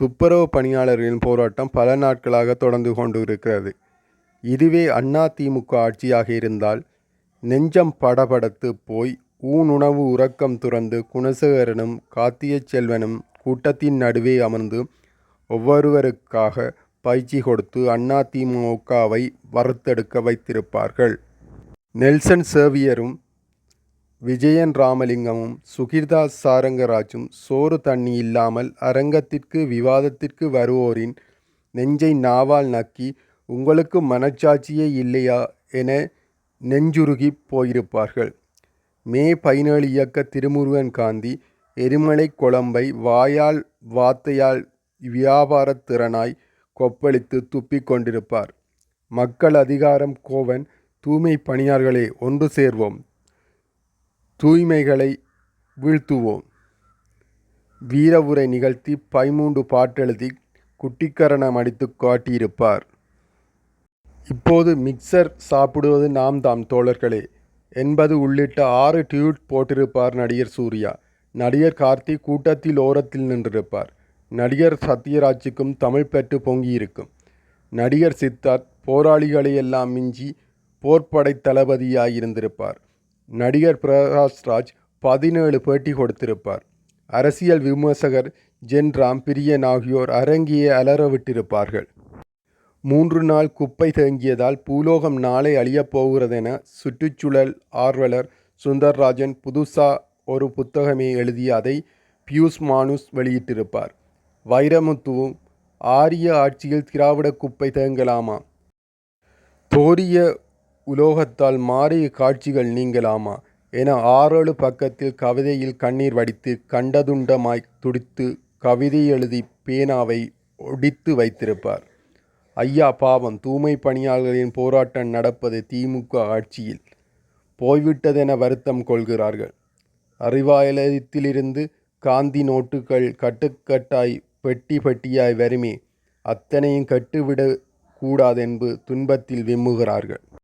துப்புரவு பணியாளர்களின் போராட்டம் பல நாட்களாக தொடர்ந்து கொண்டு இருக்கிறது. இதுவே அண்ணா திமுக ஆட்சியாக இருந்தால் நெஞ்சம் படபடத்து போய் ஊனுணவு உறக்கம் துறந்து குணசேகரனும் கார்த்திகைச்செல்வனும் கூட்டத்தின் நடுவே அமர்ந்து ஒவ்வொருவருக்காக பயிற்சி கொடுத்து அண்ணா வறுத்தெடுக்க வைத்திருப்பார்கள். நெல்சன் சேவியரும் விஜயன் ராமலிங்கமும் சுகிர்தா சாரங்கராஜும் சோறு தண்ணி இல்லாமல் அரங்கத்திற்கு விவாதத்திற்கு வருவோரின் நெஞ்சை நாவால் நக்கி உங்களுக்கு மனச்சாட்சியே இல்லையா என நெஞ்சுருகிப் போயிருப்பார்கள். மே பதினேழு இயக்க திருமுருகன் காந்தி எரிமலை குழம்பை வாயால் வார்த்தையால் வியாபாரத் திறனாய் கொப்பளித்துத் துப்பிக் கொண்டிருப்பார். மக்கள் அதிகாரம் கோவன் தூய்மை பணியாளர்களே ஒன்று சேர்வோம் தூய்மைகளை வீழ்த்துவோம் வீரவுரை நிகழ்த்தி பதிமூன்று குட்டிக்கரணம் அடித்து காட்டியிருப்பார். இப்போது மிக்சர் சாப்பிடுவது நாம் தாம் தோழர்களே என்பது உள்ளிட்ட ஆறு டியூட் போட்டிருப்பார் நடிகர் சூர்யா. நடிகர் கார்த்தி கூட்டத்தில் ஓரத்தில் நின்றிருப்பார். நடிகர் சத்யராஜுக்கும் தமிழ் பெற்று பொங்கியிருக்கும். நடிகர் சித்தார்த் போராளிகளையெல்லாம் மிஞ்சி போர்ப்படைத் தளபதியாயிருந்திருப்பார். நடிகர் பிரகாஷ்ராஜ் பதினேழு பேட்டி கொடுத்திருப்பார். அரசியல் விமர்சகர் ஜென்ராம் பிரியன் ஆகியோர் அரங்கையே அலறவிட்டிருப்பார்கள். மூன்று நாள் குப்பை தேங்கியதால் பூலோகம் நாளை அழியப்போகிறதென சுற்றுச்சூழல் ஆர்வலர் சுந்தர்ராஜன் புதுசா ஒரு புத்தகமே எழுதி அதை பியூஸ் மானுஸ் வெளியிட்டிருப்பார். வைரமுத்துவும் ஆரிய ஆட்சியில் திராவிடக் குப்பை தேங்கலாமா? தோரிய உலோகத்தால் மாறிய காட்சிகள் நீங்கலாமா? என ஆறேழு பக்கத்தில் கவிதையில் கண்ணீர் வடித்து கண்டதுண்டமாய் துடித்து கவிதை எழுதி பேனாவை ஒடித்து வைத்திருப்பார். ஐயா பாவம் தூய்மை பணியாளர்களின் போராட்டம் நடப்பது திமுக ஆட்சியில் போய்விட்டதென வருத்தம் கொள்கிறார்கள். அறிவாலயத்திலிருந்து காந்தி நோட்டுகள் கட்டுக்கட்டாய் பெட்டி பெட்டியாய் வருமே அத்தனையும் கெட்டுவிடக் கூடாதென்பு துன்பத்தில் விம்முகிறார்கள்.